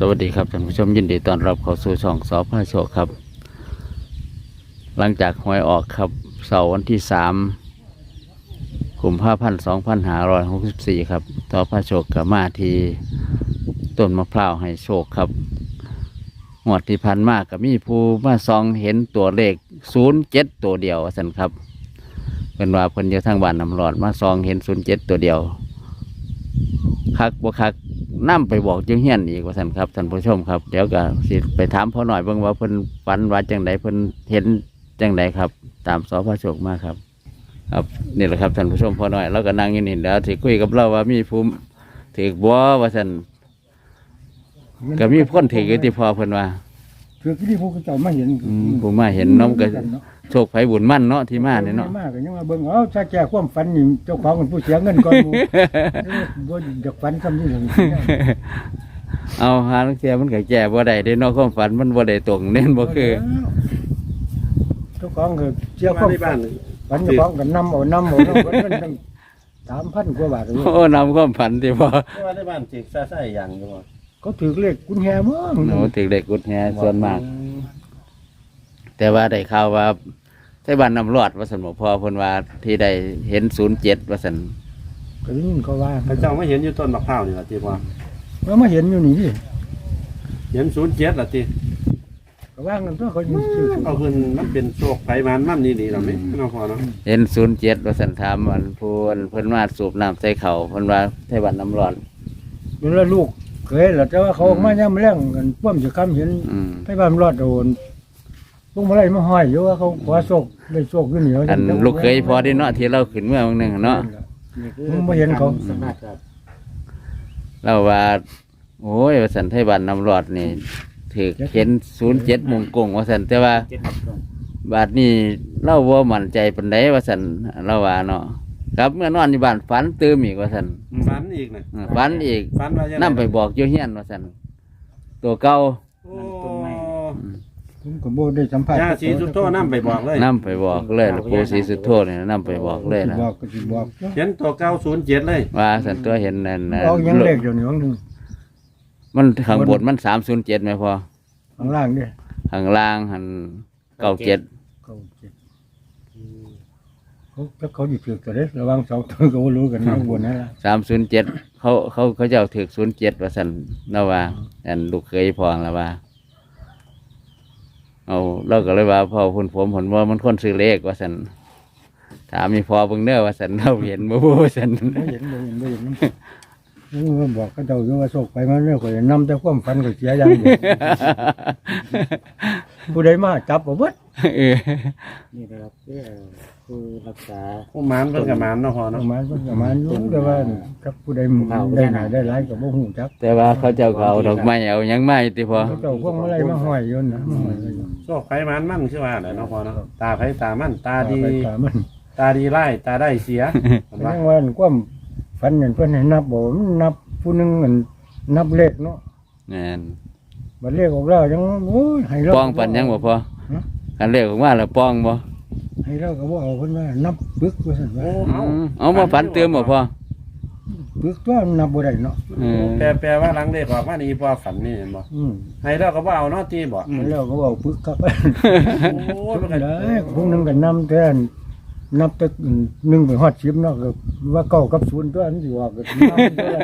สวัสดีครับท่านผู้ชมยินดีต้อนรับเข้าสู่ช่องสอพระโชคครับ หลังจากหวยออกครับเสาร์วันที่สามกุมภาพันธ์สองพันห้าร้อยหกสิบสี่ครับต่อพระโชคกับมาทีต้นมะพร้าวให้โชคครับงวดที่พันมากกับมีผู้มาซองเห็นตัวเลขศูนย์เจ็ดตัวเดียวสันครับเป็นว่าเพิ่นอยู่ทางบ้านน้ำร้อนมาซองเห็นศูนย์เจ็ดตัวเดียวคักบ่คัก นำไปบอกเจ้าเฮียนอีกว่าท่านครับท่านผู้ชมครับ เดี๋ยวก็สิไปถามพ่อหน่อยเบิ่งว่าเพิ่นฝันว่าจังไดเพิ่นเห็นจังไดครับ ตามสพระโชคมาครับ ครับนี่แหละครับท่านผู้ชมพ่อหน่อยเราก็นั่งอยู่นี่เดี๋ยวสิคุยกับเราว่ามีภูมิถือบ่ว่าท่านก็มีคนถืออยู่ที่พ่อเพิ่นว่า คือที่พวกเจ้ามาเห็นอืมผมมาเห็นน้องก็ โชคไผบุญมั่นเนาะที่มาเนี่ยเนาะ มากก็ยังมาเบิ่งเอาถ้าแก่ความฝันนี่เจ้าของเป็นผู้เสียเงินก่อนหมู่บ่อยากฝันคำนี้หนึ่งเอาหาลังเทียมันก็แก่บ่ได้เด้เนาะความฝันมันบ่ได้ตรงเน้นบ่คือ เจ้าของคือเสียความฝันฝันเจ้าของก็นำเอานำเอานำเอาเงินตั้งสามพันกว่าบาทเลยโอ้นำความฝันที่พ่อเพราะว่าในบ้านจิกซ่าซ่าอย่างอยู่บ่เขาถือเลขกุญแจมั้งโอ้ถึงเด็กกุดแฮส่วนมาก แต่ว่าได้ข่าวว่า ไต้บ้านนำรอดว่าสันบอกพอเพิ่นว่าที่ได้เห็นศูนย์เจ็ดว่าสันก็ได้ยินเขาว่าพระเจ้าไม่เห็นอยู่ต้นมะพร้าวนี่ล่ะติว่าเมื่อมาเห็นอยู่นี่ดิเห็นศูนย์เจ็ดล่ะติก็ว่ากันตัวเขาอยู่ซื่อเอาเพิ่นมันเป็นโชคไผมันมันนี่ดีล่ะแม่เนาะพ่อเนาะเห็นศูนย์เจ็ดว่าสันถามวันพูนเพิ่นมาสูบน้ำใส่เขาเพิ่นว่าไต้บ้านน้ำร้อนๆเป็นแล้วลูกเคยแล้วแต่ว่าเขาออกมาย่ำแรงกันป้อมจะคำเห็นอืม ไปบ้านรอดโดน พวกมาไล่มาห้อยอยู่ว่าเขาขอโชคได้โชคอยู่เหนียวอันลูกเคยพอได้เนาะที่เราขึ้นเมื่อวันหนึ่งเนาะมึงไม่เห็นเขาสมัครครับเราว่าโอ้ยว่าสันไต้บ้านน้ำรอดนี่ถือเห็นศูนย์เจ็ดมงกงว่าสันแต่ว่า บาดนี้เล่าว่ามั่นใจปันไดว่าสันเราว่าเนาะครับเมื่อนอนที่บ้านฝันตื่มอีกว่าสันฝันอีกน่ะอ่าฝันอีกฝันว่าจังนำไปบอกโยเฮียนว่าสันตัวเก่าโอ้ ผมก็บ่ได้สัมผัสย่าสีสุดโตนำไปบอกเลยนำไปบอกเลยแล้วปู่ศรีสุโธเนี่ยนำไปบอกเลยนะบอกก็สิบอกเห็นตัวเก้าศูนย์เจ็ดเลยว่าสันตัวเห็นนั่นน่ะเอายังเลขเดี๋ยวนี้ของหนึงมันข้างบนมันสามศูนย์เจ็ดไหมพอข้างล่างนี่ข้างล่างหันเก้าเจ็ดเขาเจ็ดเขาถ้าเขาอยู่ถือตัวเล็กระวังสองตัวก็บ่รู้กันข้างบนนั่นล่ะสามศูนย์เจ็ดเขาเขาเขาจะเอาถึกศูนย์เจ็ดว่าสันเราว่าอันลูกเคยพองแล้วว่า เอาเราก็เลยว่าพ่อคุณผมผลว่ามันคนซื้อเลขว่าสันถามมีพอเบิ่งเด้อว่าสันเราเห็นบ่บ่ว่าสันไม่เห็นไม่เห็นไม่เห็นนี่มันบอกก็เดาอยู่ว่าโศกไปมันเรื่องข่อยนำแต่ความฝันก็เสียอย่างเดียวผู้ใดมาจับบ่เบิด เออนี่นะครับเพื่อคือรักษา ผู้หมานเพิ่นก็หมานเนาะพ่อปเนาะระมาณประมาณอยู่แต่ว่ากับผู้ใดได้หน่ายได้หลายก็บ่ฮู้จักแต่ว่าเขาเจ้าก็เอาดอกไม้เอาหยังไม้ติพอเขาเจ้าพวกมาลัยมาห้อยอยู่นะมาห้อยไว้อยู่โชคไผมันมันคือว่าแหละเนาะพ่อเนาะตาไผตามันตาดี ไปตามมันตาดีไล่ตาได้เสียเห็นยัปะงว่าความฝันนั่นเพิ่นให้นับบ่มันนับผู้หนึงมันนับเลขเนาะแม่นบัดเลขออกแล้วยังโอ้ยให้เรา ป้องปันยังบ่พอฮะ คันเลขออกมาแล้วป้องบ่ให้เราก็บ่เอาเพิ่นว่านับปึกว่าซั่นว่าโอ้อืเอามเอามาฝันเติมบ่พอปึกตัวมันนับบ่ได้เนาะเออแปลแปลว่าหลังเด็กออกมานี่พ่อฝันนี่เห็นบ่อืมให้เราก็บ่เอาเนาะตีบ่ให้เราก็เอาปึกครับโอ้ยมันก็ได้ผู้หนึงก็นำแต่นั บแต่หนึ่งไปฮอด10เนาะก็ว่าเก้ากับศูนย์ตัวนั้นสิว่าก็นับตัวละ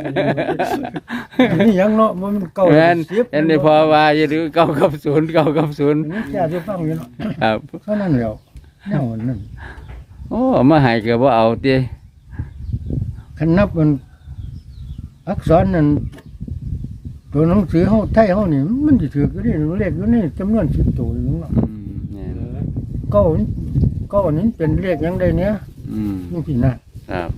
นี่ยังเนาะมันเก้าแม่นสิบเห็นได้พอว่าอย่าลืมเก้ากับศูนย์เก้ากับศูนย์นี่แค่ที่ฟังอยู่เนาะครับเท่านั้นแหล้วแนวนั้นโอ้เอามาให้ก็บ่เอาติคันนับมันอักษรนั่นตัวหนังสือเฮาไทยเฮานี่มันสิถือก็ได้เลขอยู่นี่จำนวน10ตัวนึงเนาะอืมแม่นเก้านี่เก้านี่เป็นเลขหยังได้เนี่ยอืมจังซี่นะครับ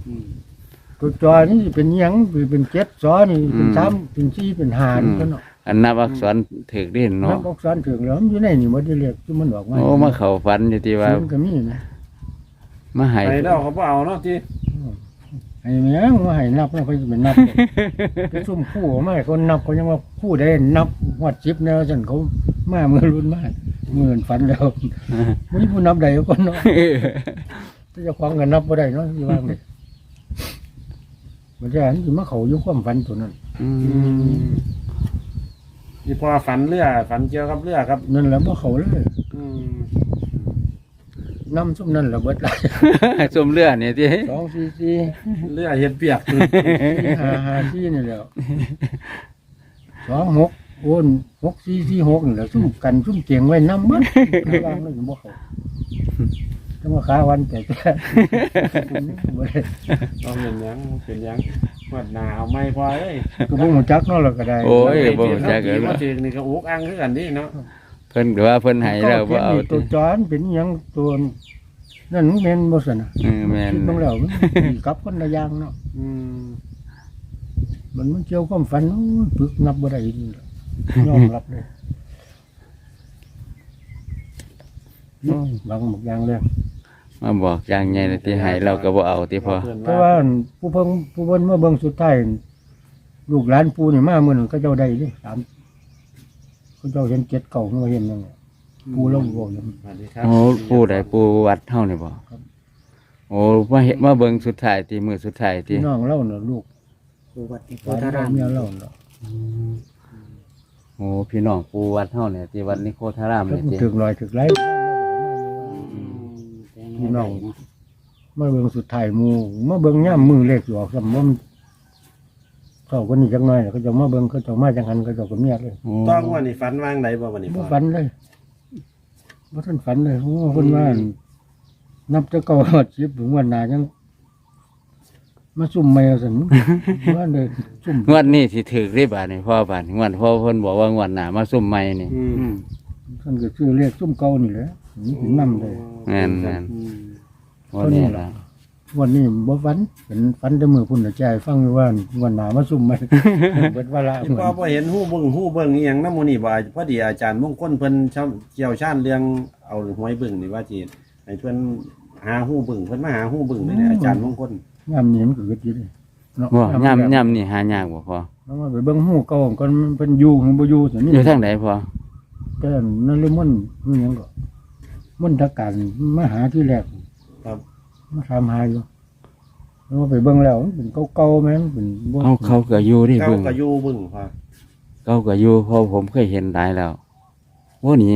ตัวจอนี่สิเป็นหยังสิเป็นเจ็ดจอนี่เป็นอืมสามเป็นสี่เป็นห้านี่ก็เนาะอันนับอักษรถึกดินนัเนาะบอักษรถึงแล้วมันอยู่ในนี่บ่ได้เลขที่มันออกมาโอ้มาเข้าฝันอยู่ที่ว่ามันก็มีนะมาให้ให้เราก็บ่เอาเนาะตีให้แม่งมาให้นับแล้วเพิ่นสิเป็นนับ ไปซุ่มคู่มาให้คนนับเขายังว่าคู่ได้นับฮอด10แนวซั่นเขามามือรุ่นมา มือฝันแล้วบ่มีผู้นับได้คนเนาะถ้าเจะควางกันนับบ่ได้เนาะสิว่าไงมันจะหันสิมาเขาอยู่ความฝันตัวนั้นอืมนี่พอฝันเรือฝันเกี่ยวกับเรือครับนั่นแหละบ่เขาเลยอืมน้ำซุปนั่นแหละเบิดหลายส้มเรือนี่ที่สองสี่สี่เรือเห็ดเปียกสี่ห้าห้าสี่นี่แหล้วสองหก โอนหกสี่สี่หกนี่แหละซุ่มกันซุ่มเกียงไว้น้ำมันวางเลยบ่เขาถ้ามาขาวันแต่แต่บ่ได้ต้องเป็นหยังเป็นหยังหวดหนาวไม่พอเอ้ยก็บ่ฮู้จักเนาะแล้วก็ได้โอ้ยบ่รู้จักเลเลยยมาถึงนี่ก็อุกอังคือกันนี่เนาะเพิ่นก็ว่าเพิ่นให้แล้วบ่เอาตัวจอนเป็นหยังตัวนั่นมันแม่นบ่ซั่นน่ะเออแม่นคิดเบิ่งแล้วมันกลับคนละอย่างเนาะอืมมันมันเกี่ยวความฝันโอ้ยปึกนับบ่ได้นี่ล่ะ ยอมรับเลยบางบางอย่างเลยมาบอกอย่างไงเลยที่ให้เราก็บ่เอาที่พอเพิ่นเพราะว่าผู้เพิ่งผู้เพิ่นเมื่อเบิ่งสุดท้ายลูกหลานปู่นี่มามื้อนั้นเขาเจ้าได้เด้สามเขาเจ้าเห็นเจ็ดเก่ามาเห็นนั่นแหละปู่เราบอกอย่างสวัสดีครับโอ้ปู่ใดปู่วัดเฮานี่บ่โอ้มาเห็นมาเบิ่งสุดท้ายที่มื้อสุดท้ายที่พี่น้องเราน่ะลูกผู้วัดที่โพหลานธารามเมียเราเนาะ โอ้พี่น้องปู่วัดเฮาเนี่ยที่วัดนิโคธารามแล้วเนี่ยที่ถึกลอยถึกไหลพี่น้องมาเบิ่งสุดท้ายหมู่มาเบิ่งย่ามมือเลขอยู่ออกสมมุติเขาคนนี้จักหน่อยแล้วเขาจะมาเบิ่งเขาจะมาจังหันเขาเจะก็เมียเลยโอ้ต้องว่านี่ฝันวางไหนบ่วันนี้บ่พ่อฝันเลยบ่ทันฝันเลยโอ้เพิ่นว่านับจะเก่าหอดสิบถึงวันหน้ายัง มาซุ่มแมวซั่นว่าเลยซุ่มงวดนี้สิถึกได้บาดนี่พ่อบาดงวดพ่อเพิ่นบอกว่างวดหน้ามาซุ่มใหม่นี่อือืมมท่านก็ชื่อเลขซุ่มเก่านี่แหละนี่ถึงนำเลยแม่นแม่นอืมวันนี้ล่ะวันนี้บ่ฝันเป็นฝันแต่มือพุ่นน่ะใจฟังอยู่ว่าวันหน้ามาซุ่มใหม่เบิดวาระที่เหมือพ่อนบ่เห็นฮู้เบิ่งฮู้เบิ่งอีหยังนำหมู่นี่บ่พอดีอาจารย์มงคลเพิ่นเชี่ยวเกี่ยวชาญเรื่องเอาหวยเบิ่งนี่ว่าสิให้เพิ่นหาฮู้เบิ่งเพิ่นมาหาฮู้เบิ่งนี่แหละอาจารย์มงคล ยามนี้มันก็เกิดอยู่เด้เนาะบ่ย่ำแรกย่ำนี่หายากบ่พอแล้วมาไปเบิ่งหูเก่าก่อนมันเป็นอยู่หรือบ่อยู่ซั่นนี่อยู่ทางไหนพอแต่นั่นเลยมันมันหยังก็มันตะการมาหาที่แรกครับมาถามหาอยู่แล้วมาไปเบิ่งแล้วมันเป็นเก่าๆแม่นมันเป็นบ่เขาเขาก็อยู่นี่เก้าเบิ่งก็อยู่เบิ่งพ่อเขาก็อยู่เพราะผมเคยเห็นหลายแล้วว่าหนี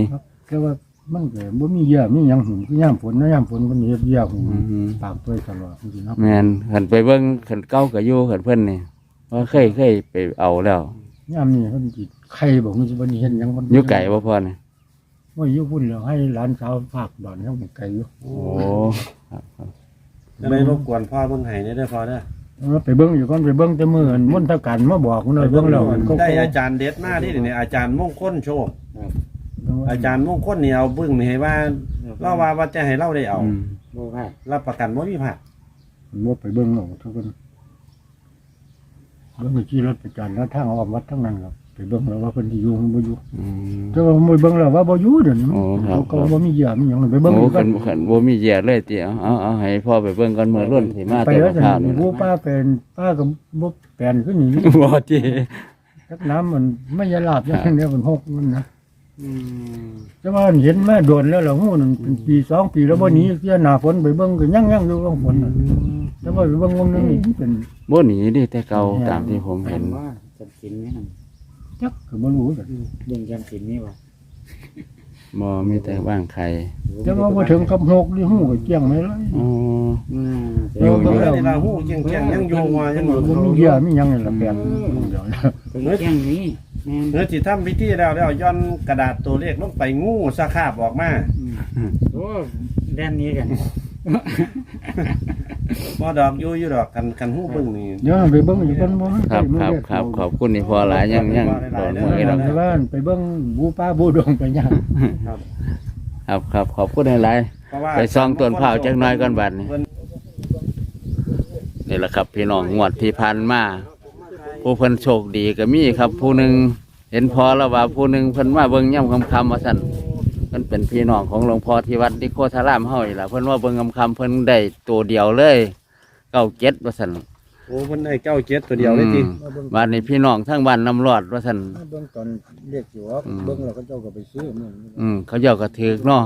แต่ว่า มันก็บ่มีเหยื่อมีหยังหุ่มคือยามฝนนะยามฝนมันเฮ็ดเหยื่อหุ่มอืมปากเปื่อยตลอดจริงๆเนาะแม่นขันไปเบิ่งขันเก้าก็อยู่ขันเพิ่นนี่ว่าเคยเคยไปเอาแล้วยามนี้เพิ่นสิไข่บ่มันสิบ่เห็นหยังมันอยู่ไก่บ่พอนี่ว่าอยู่พุ่นแล้วให้หลานสาวฝากดอนยังไกลอยู่โอ้โอ้ครับครับจะได้รบกวนพ่อเบิ่งให้ได้เด้อพ่อเด้อเอาไปเบิ่งอยู่ก่อนไปเบิ่งแต่มื้ออันมนตะการมาบอกมันเลยเบิ่งแล้วมันก็ได้อาจารย์เด็ดมาที่นี่อาจารย์มงคลโชค อาจารย์มงคลนี่เอาเบิ่งนี่ให้ว่าเล่าว่าว่าจะให้เล่าได้เอาอืมบ่พลาดรับประกันบ่มีผักบ่ไปเบิ่งเอาทุกคนเบิ่งไปขี่รถไปจอดแล้วทางออกวัดทั้งนั้นครับไปเบิ่งแล้วว่าเพิ่นสิอยู่หรือบ่อยู่อืมแต่ว่าบ่เบิ่งแล้วว่าบ่อยู่เดี๋ยวนี้โอ้ครับ เขาก็บ่มีเหยื่อมีหยังเลยไปเบิ่งโอ้อยู่กัขันนขันบ่มีเหยียดเลยติเอาเอาเอาให้พ่อไปเบิ่งก่อนมื้อรุ่นสิมาไปแต่แล้วข้าวนี่ผู้ล่ะป้าเป็นป้าก็บ่แปลนขึ้นนี่บ่ติจักน้ำมันไม่ยาลาบอย่างเดียวมันหกมันนะ อืมแต่ว่าเห็นมาโดนแล้วล่ะฮู้นั่นเป็นปีสองปีแล้วบ่หนีเสียหน้าฝนไปเบิ่งก็ยังยังอยู่ลงฝนน่ะแต่ว่าไปเบิ่งวงนึงนี่มันเป็นบ่หนีดิแต่เก่าตามที่ผมเห็น ว่าจำศีลไหมนั่นจักก็บ่รู้กันเรื่องจำศีลนี่บ่บ่มีแต่ว่างไข่แต่ว่าบ่ถึงกับหกนี่ฮู้ก็เจียงไม่เลย อ๋อ อืมเดี๋ยวเบิ่งแล้วนี่ล่ะฮู้เจียงๆยังอยู่ว่ายังอยู่บ่มีเหยื่อมีหยังนี่ล่ะแปลนเดี๋ยวนะเป็นเที่ยงนี้ แม่นเนื้อที่ทำพิธีแล้วแล้วย้อนกระดาษตัวเลขลงไปงูสะคาบออกมาอืมโอ้แดนนี้กันบ่ดอกอยู่อยู่ดอกกันกันฮู้เบิ่งนี่เดี๋ยวไปเบิ่งอยู่กันบ่ครับครับครับขอบคุณนี่พอหลายยังยังโดนมือไปแล้วในบ้านไปเบิ่งบูป้าบูดงไปย่างครับ ครับครับขอบคุณหลายเพราะว่าไปซ่องต้นเผาจักหน่อยก่อนบัดนี้เพิ่นๆนี่แหละครับ พี่น้องงวดที่ผ่านมา ผู้เพิ่นโชคดีก็มีครับ ผู้หนึ่งเห็นพอแล้วว่าผู้หนึ่งเพิ่นมาเบิ่งย่ำคำคำว่าสั่นเพิ่นเป็นพี่น้องของหลวงพ่อที่วัดนิโคธารามเฮานี่ล่ะเพิ่นว่าเบิ่งคำคำเพิ่นได้ตัวเดียวเลยเก้าเจ็ดว่าสั่นโอ้เพิ่นได้เก้าเจ็ดตัวเดียวเลยจริงอืมบ้านนี้พี่น้องทั้งบ้านน้ำรอดว่าสั่นเบิ่งตอนเรียกอยู่ว่าอืม เบิ่งแล้วก็เจ้าก็ไปซื้อมันอืมเขาเจ้าก็ถือเนาะ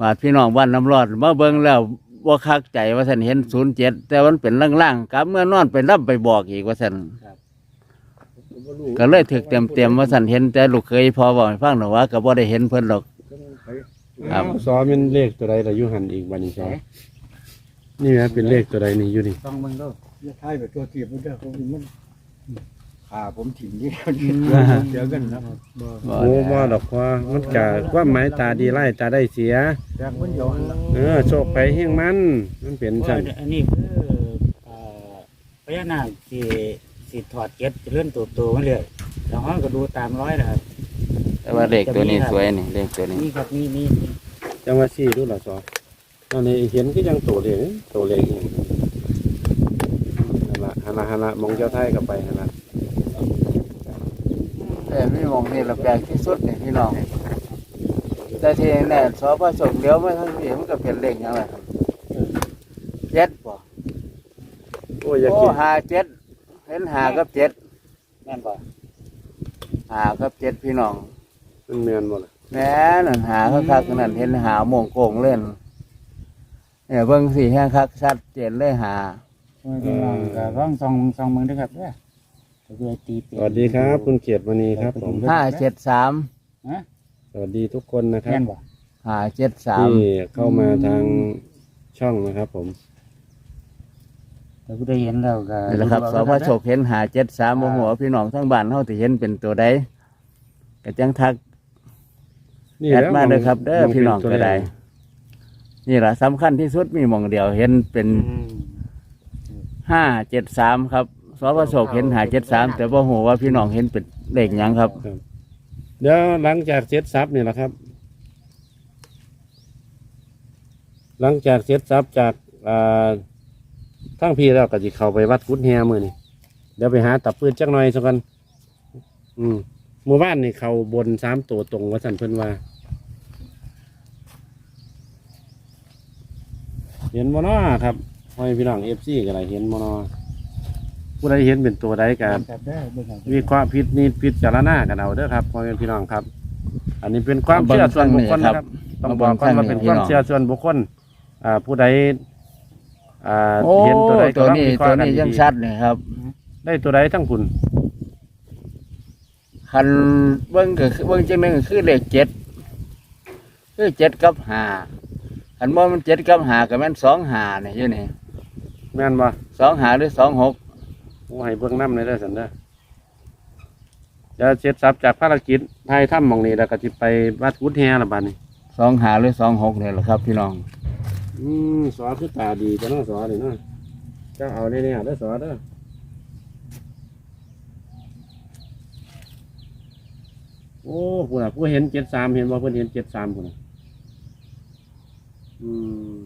บาดพี่น้องบ้านน้ำรอดมาเบิ่งแล้ว ว่าคักใจว่าสันเห็นศูนย์เจ็ดแต่มันเป็นล่างๆกลับเมื่อนอนไปรับไปบอกอีกว่าสันบ่ก็เลยถึกเต็มเต็มๆว่าสันเห็นแต่ลูกเคยพอบอกให้ฟังหนูว่าก็บ่ได้เห็นเพิ่นหรอก ครับอ้าวสอเป็นเลขตัวใดล่ะอยู่หันอีกบัดนี้สอนี่แหละเป็นเลขตัวใดนี่อยู่นี่ ต้องเบิ่งดูอย่าทายแบบตัวตีบมันเด้อเขามัน ขาผมถิ่มนี่เดี๋ยวกันนะบ่โอ้บ่ดอกว่ามันกะความหมายตาดีไล่ตาได้เสียแจกมันย้อนละเออโชคไปเฮงมัน มันเป็นว่าสั่นอันนี้คือเอ่อพญานาคที่สิถอดเก็ดจะเลื่อนตัวตัวมาเลยแล้วห้องก็ดูตามร้อยนะครับ แต่ว่าเลขตัวนี้สวยนี่เลขตัวนี้นี่ครับนี่นี่นี่จังว่าซี่ดูล่ะสอตอนนี้เห็นคือยังตัวเลขตัวเลขอีกหั่นละหั่นละหั่นละมองเจ้าไทยกลับไปหั่นละ แต่ไม่มองนี่ละแปลกที่สุดนี่พี่น้องแต่ที่แน่สอพระสงฆ์เลี้ยวมาทางนี้มันก็เป็นเลขหยังไงครับเจ็ดบ่โอ้ยอยากโอ้กินหาเจ็ดเห็นหากับเจ็ดแม่นบ่หากับเจ็ดพี่น้องมันเมียนบ่ล่ะแหม่นั่นหาคักๆนั่นเห็นหาโมงโกงเล่นเนี่ยเบิ่งสี่แห้งคักชัดเจนเลยหาพี่น้องก็ร้องซองซองเบิ่งด้วยครับเด้อ ก็คือตีเป็สนวัสดีครับ คุณเกียรติมณีครับผมห้าเจ็ดสามฮะสวัสดีทุกคนนะครัแม่บนบ่หาเจ็ดสามที่เข้ามาทางช่องนะครับ ผม แต่ผู้ใดเห็นแล้วก็นี่แหละครับสพระโชคเห็นหาเจ็ดสามโมโหพี่น้องทั้งบ้านเฮาที่เห็นเป็นตัวใดก็จังทักแอดมาเลยครับเด้อพี่น้องก็ได้ นี่แหละสำคัญที่สุดมีหมองเดียวเห็นเป็นอืมห้าเจ็ดสามครับ สพระโชคเห็นหาเจ็ดสามแต่ว่าหัวว่าพี่น้องเห็นเป็นเลขหยังครับ เดี๋ยวหลังจากเสร็จซับนี่แหละครับ หลังจากเสร็จซับจากอ่าทั้งพี่แล้วก็จะเข้าไปวัดกุดแฮมือนี่เดี๋ยวไปหาตับปืนจักหน่อยสักกันอืมหมู่บ้านนี่เขาบนสามตัวตรงว่าสันเพิ่นว่าเห็นมอนอครับพ่อแม่พี่น้องเอฟซีก็ไรเห็นมอนอ ผู้ใดเห็นเป็นตัวใดกันครับเด้อเบิ่งครับวิเคราะห์พิษนิพิจารณากันเอาเด้อครับพ่อแม่พี่น้องครับ อันนี้เป็นความเชื่อส่วนบุคคลนะครับ ต้องบอกก่อนว่าเป็นความเชื่อส่วนบุคคลอ่าผู้ใดอ่าโอ้เห็นตัวใดก็ตัวลองนี้วิเคตัราะวห์กันนี้ยังดีชัดนี่ครับๆได้ตัวใดทั้งคุณคันเบิ้งก็คือเบิ้งจังหนึงก็คือเลขเจ็ดคือเจ็ดกับหาคันบ่มันเจ็ดกับหาก็แม่นสองหาเนี่ยอยู่นี่แม่นบ่สองหาหรือสองหก โอ้ให้เบื้องน้ำเลยเด้อสันเด้อจะเสร็จสับจากภารกิจไทยถ้ำหมองนี้แล้วก็จะไปวัดกุดแฮละบาดนี้สองหาหรือสองหกเนี่ยแหละครับ พี่น้องอืมสอคือตาดีแต่น้องสอนี่เนาะเจ้าเอาเนี่ยๆเด้อสอเด้อโอ้ผู้น่ะผู้เห็นเจ็ดสามเห็นว่าเพิ่นเห็นเจ็ดสามผู้น่ะอืม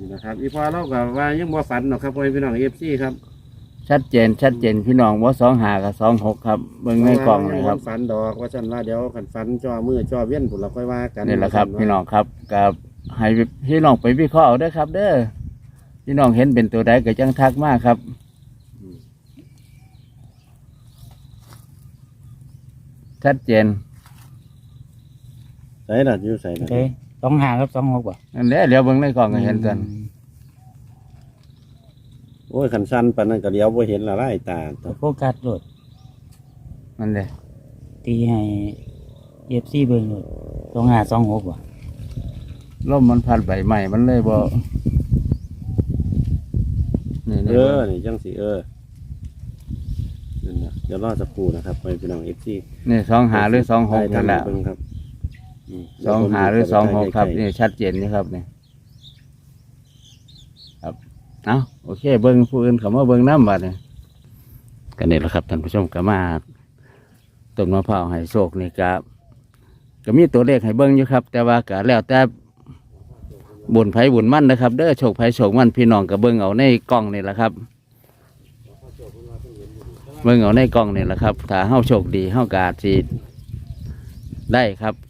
นี่นะครับอีพอเรากับว่ายังบ่ฝันหรอกครับพ่อแม่พี่น้องเอฟซีครับชัดเจน ชัดเจนพี่น้องว่าสองหากับสองหกครับเบิ้งในกล่องเลยครับฝันดอกว่าฉันว่าเดี๋ยวขันฝันจ่อมือจ่อเวียนผุนเราค่อยว่ากันนี่แหละครับว่าพี่น้องครับกับให้พี่น้องไปวิเคราะห์เอาเด้อครับ เด้อพี่น้องเห็นเป็นตัวใดก็จังทักมากครับ ชัดเจนใส่ละอยู่ใส่โอละเค สองห้ากับสองหกบ่นั่นแหละเดี๋ยวเบิ้งในกล่องก็เห็นกันโอ้ยขันสั้นปานนั้นก็เดี๋ยวบ่เห็นละไล่ตาโฟกัสโหลดนั่นเลยตีให้เอฟซีเบิ่งโหลดสองห้าสองหกบ่ลมมันพัดใบใหม่มันเลยบ่นี่เอนี่อนี่จังสิเออนั่นนะเดี๋ยวรอสักครู่นะครับไปพี่น้องเอฟซีนี่สองหาหรือสองหกนั่นแหละ เบิ่งครับม สองหาหรือสองหกครับใกล้นี่ชัดเจนนี่ครับนี่ครับเอาโอเค เบิ้งผู้อื่นเขามาเบิ้งน้ำบัดนี่ก็นี่แหละครับท่านผู้ชมก็มาต้นมะพร้าวให้โชคนี่ก็ก็มีตัวเลขให้เบิ้งอยู่ครับ แต่ว่าก็แล้วแต่บุญไผบุญมั่นนะครับเด้อโชคไผโชคมั่นพี่น้องก็เบิ้งเอาในกล้องนี่แหละครับ เบิ่งเอาในกล้องนี่แหละครับ ถ้าเฮาโชคดีเฮากอาจสิได้ครับ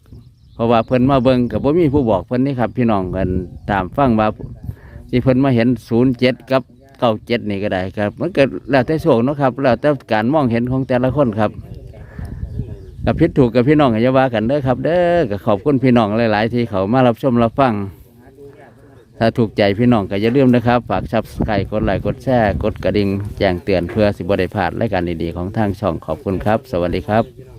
เพ ราะว่าเพิ่นมาเบิ่งกับบ่มีผู้บอกเพิ่นนี่ครับ พี่น้องกันตามฟังว่าที่เพิ่นมาเห็น07กับ97นี่ก็ได้ครับ มันเก็แล้วแต่โชคเนาะครับแล้วแต่การมองเห็นของแต่ละคนครับกับพิดถูกกับพี่น้องอย่าว่ากันเด้อครับ เด้อก็ขอบคุณพี่น้องหลาย ๆ ที่เขามารับชมรับฟัง ถ้าถูกใจพี่น้องก็อย่าลืมนะครับ ฝากซับสไครกดไลค์กดแชร์กดกระดิ่งแจ้งเตือนเพื่อสิบได้พลาดรายการดี ๆ ของทางช่องขอบคุณครับ สวัสดีครับ